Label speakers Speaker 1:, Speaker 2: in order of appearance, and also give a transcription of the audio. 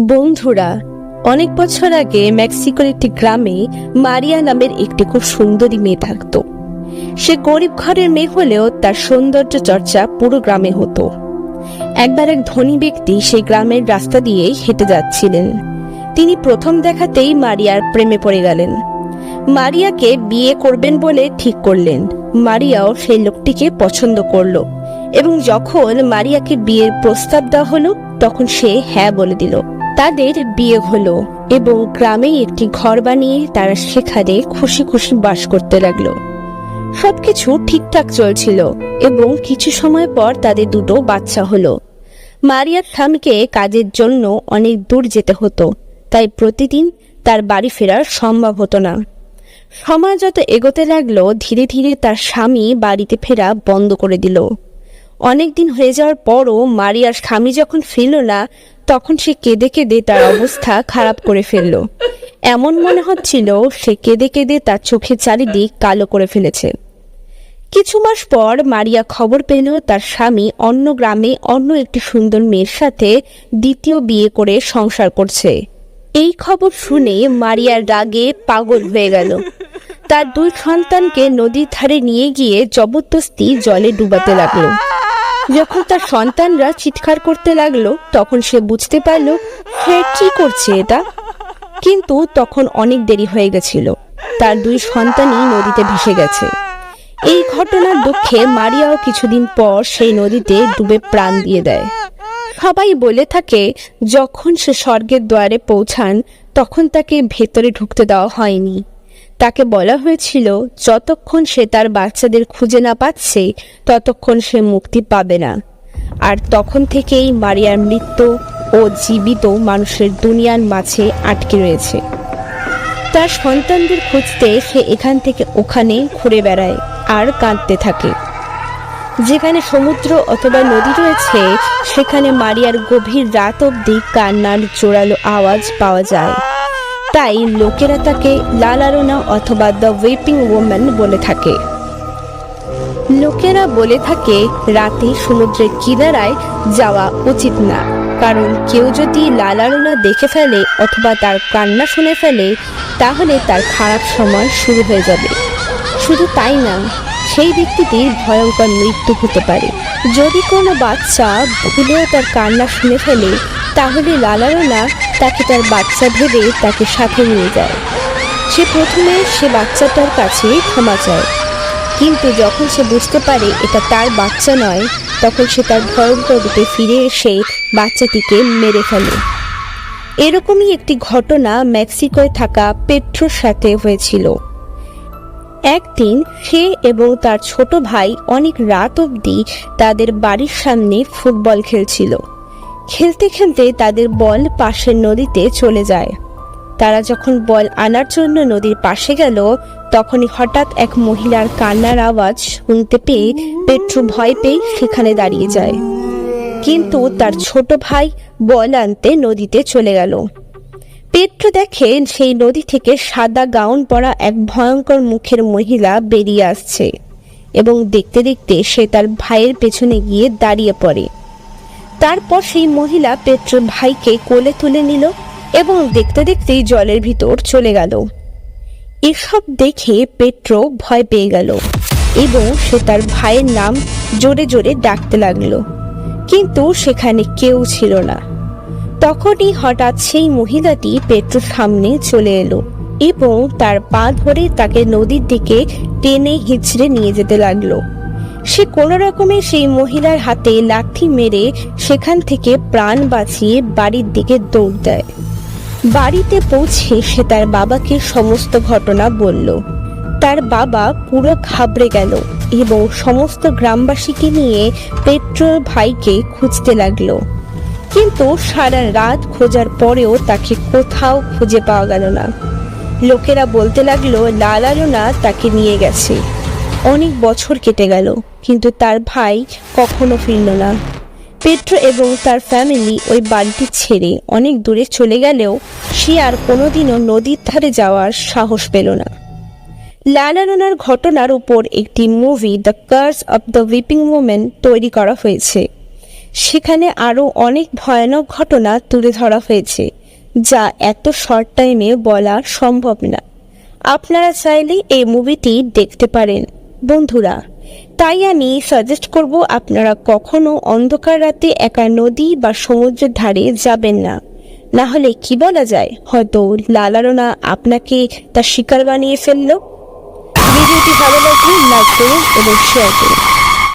Speaker 1: বন্ধুরা, অনেক বছর আগে মেক্সিকোর একটি গ্রামে মারিয়া নামের একটি খুব সুন্দরী মেয়ে থাকত। সে গরিব ঘরের মেয়ে হলেও তার সৌন্দর্য চর্চা পুরো গ্রামে হতো। একবার এক ধনী ব্যক্তি সেই গ্রামের রাস্তা দিয়ে হেঁটে যাচ্ছিলেন। তিনি প্রথম দেখাতেই মারিয়ার প্রেমে পড়ে গেলেন। মারিয়াকে বিয়ে করবেন বলে ঠিক করলেন। মারিয়াও সেই লোকটিকে পছন্দ করল এবং যখন মারিয়াকে বিয়ের প্রস্তাব দেওয়া হলো, তখন সে হ্যাঁ বলে দিল। তাদের বিয়ে হলো এবং গ্রামে একটি ঘর বানিয়ে তারা সেখানে খুশি খুশি বাস করতে লাগল। সবকিছু ঠিকঠাক চলছিল এবং কিছু সময় পর তাদের দুটো বাচ্চা হলো। মারিয়ার স্বামীকে কাজের জন্য অনেক দূর যেতে হতো, তাই প্রতিদিন তার বাড়ি ফেরার সম্ভব হতো না। সময় যত এগোতে লাগল, ধীরে ধীরে তার স্বামী বাড়িতে ফেরা বন্ধ করে দিল। অনেক দিন হয়ে যাওয়ার পরও মারিয়ার স্বামী যখন ফিরল না, তখন সে কেঁদে কেঁদে তার অবস্থা খারাপ করে ফেলল। এমন মনে হচ্ছিল সে কেঁদে কেঁদে তার চোখের চারিদিক কালো করে ফেলেছে। কিছু মাস পর মারিয়া খবর পেল তার স্বামী অন্য গ্রামে অন্য একটি সুন্দর মেয়ের সাথে দ্বিতীয় বিয়ে করে সংসার করছে। এই খবর শুনে মারিয়ার রাগে পাগল হয়ে গেল। তার দুই সন্তানকে নদীর ধারে নিয়ে গিয়ে জবরদস্তি জলে ডুবাতে লাগল। যখন তার সন্তানরা চিৎকার করতে লাগল, তখন সে বুঝতে পারল সে কি করছে এটা। কিন্তু তখন অনেক দেরি হয়ে গেছিল। তার দুই সন্তানই নদীতে ভেসে গেছে। এই ঘটনার দুঃখে মারিয়াও কিছুদিন পর সেই নদীতে ডুবে প্রাণ দিয়ে দেয়। সবাই বলে থাকে, যখন সে স্বর্গের দ্বারে পৌঁছান, তখন তাকে ভেতরে ঢুকতে দেওয়া হয়নি। তাকে বলা হয়েছিল, যতক্ষণ সে তার বাচ্চাদের খুঁজে না পাচ্ছে, ততক্ষণ সে মুক্তি পাবে না। আর তখন থেকেই মারিয়ার মৃত্যু ও জীবিত মানুষের দুনিয়ার মাঝে আটকে রয়েছে। তার সন্তানদের খুঁজতে সে এখান থেকে ওখানে ঘুরে বেড়ায় আর কাঁদতে থাকে। যেখানে সমুদ্র অথবা নদী রয়েছে, সেখানে মারিয়ার গভীর রাত অবধি কান্নার জোরালো আওয়াজ পাওয়া যায়। তাই লোকেরা তাকে লালারোনা অথবা দ্য ওয়েপিং ওম্যান বলে থাকে। লোকেরা বলে থাকে, রাতে সমুদ্রের কিনারায় যাওয়া উচিত না, কারণ কেউ যদি লালারোনা দেখে ফেলে অথবা তার কান্না শুনে ফেলে, তাহলে তার খারাপ সময় শুরু হয়ে যাবে। শুধু তাই না, সেই ব্যক্তিটির ভয়ঙ্কর মৃত্যু হতে পারে। যদি কোনো বাচ্চা ভুলেও তার কান্না শুনে ফেলে, তাহলে লালারোনা তাকে তার বাচ্চা ভেবে তাকে সাথে নিয়ে যায়। সে প্রথমে সে বাচ্চাটার কাছে ক্ষমা চায়। কিন্তু যখন সে বুঝতে পারে এটা তার বাচ্চা নয়, তখন সে তার ভয়ঙ্কর রূপে ফিরে এসে বাচ্চাটিকে মেরে ফেলে। এরকমই একটি ঘটনা মেক্সিকোয় থাকা পেট্রোর সাথে হয়েছিল। একদিন সে এবং তার ছোট ভাই অনেক রাত অবধি তাদের বাড়ির সামনে ফুটবল খেলছিল। খেলতে খেলতে তাদের বল পাশের নদীতে চলে যায়। তারা যখন বল আনার জন্য নদীর পাশে গেল, তখনই হঠাৎ এক মহিলার কান্নার আওয়াজ শুনতে পেয়ে পেট্রু ভয় পেয়ে সেখানে দাঁড়িয়ে যায়। কিন্তু তার ছোট ভাই বল আনতে নদীতে চলে গেল। পেট্রো দেখে সেই নদী থেকে সাদা গাউন পরা এক ভয়ঙ্কর মুখের মহিলা বেরিয়ে আসছে এবং দেখতে দেখতে সে তার ভাইয়ের পেছনে গিয়ে দাঁড়িয়ে পড়ে। তারপর সেই মহিলা পেট্রোর ভাইকে কোলে তুলে নিল এবং দেখতে দেখতেই জলের ভিতর চলে গেল। এসব দেখে পেট্রো ভয় পেয়ে গেল এবং সে তার ভাইয়ের নাম জোরে জোরে ডাকতে লাগল। কিন্তু সেখানে কেউ ছিল না। তখনই হঠাৎ সেই মহিলাটি পেট্রোর সামনে চলে এলো এবং তার পা ধরে তাকে নদীর দিকে টেনে হিচড়ে নিয়ে যেতে লাগল। সে কোনো রকমে সেই মহিলার হাতে লাঠি মেরে সেখান থেকে প্রাণ বাঁচিয়ে বাড়ির দিকে দৌড় দেয়। বাড়িতে পৌঁছে সে তার বাবাকে সমস্ত ঘটনা বলল। তার বাবা পুরো ঘাবড়ে গেল এবং সমস্ত গ্রামবাসীকে নিয়ে পেট্রোল ভাইকে খুঁজতে লাগল। কিন্তু সারা রাত খোঁজার পরেও তাকে কোথাও খুঁজে পাওয়া গেল না। লোকেরা বলতে লাগল লালালোনা তাকে নিয়ে গেছে। অনেক বছর কেটে গেল, কিন্তু তার ভাই কখনো ফিরল না। পেট্রো এবং তার ফ্যামিলি ওই বাড়িটি ছেড়ে অনেক দূরে চলে গেলেও সে আর কোনোদিনও নদীর ধারে যাওয়ার সাহস পেল না। লালানোনার ঘটনার উপর একটি movie the curse of the weeping women তৈরি করা হয়েছে। সেখানে আরও অনেক ভয়ানক ঘটনা তুলে ধরা হয়েছে, যা এত শর্ট টাইমে বলা সম্ভব না। আপনারা চাইলে এই মুভিটি দেখতে পারেন। বন্ধুরা তাই আমি সাজেস্ট করব আপনারা কখনো অন্ধকার রাতে একা নদী বা সমুদ্রের ধারে যাবেন না। না হলে কি বলা যায়? হয়তো লালারোনা আপনাকে তার শিকার বানিয়ে ফেলল। ভিডিওটি ভালো লাগলে লাইক করুন এবং শেয়ার করুন।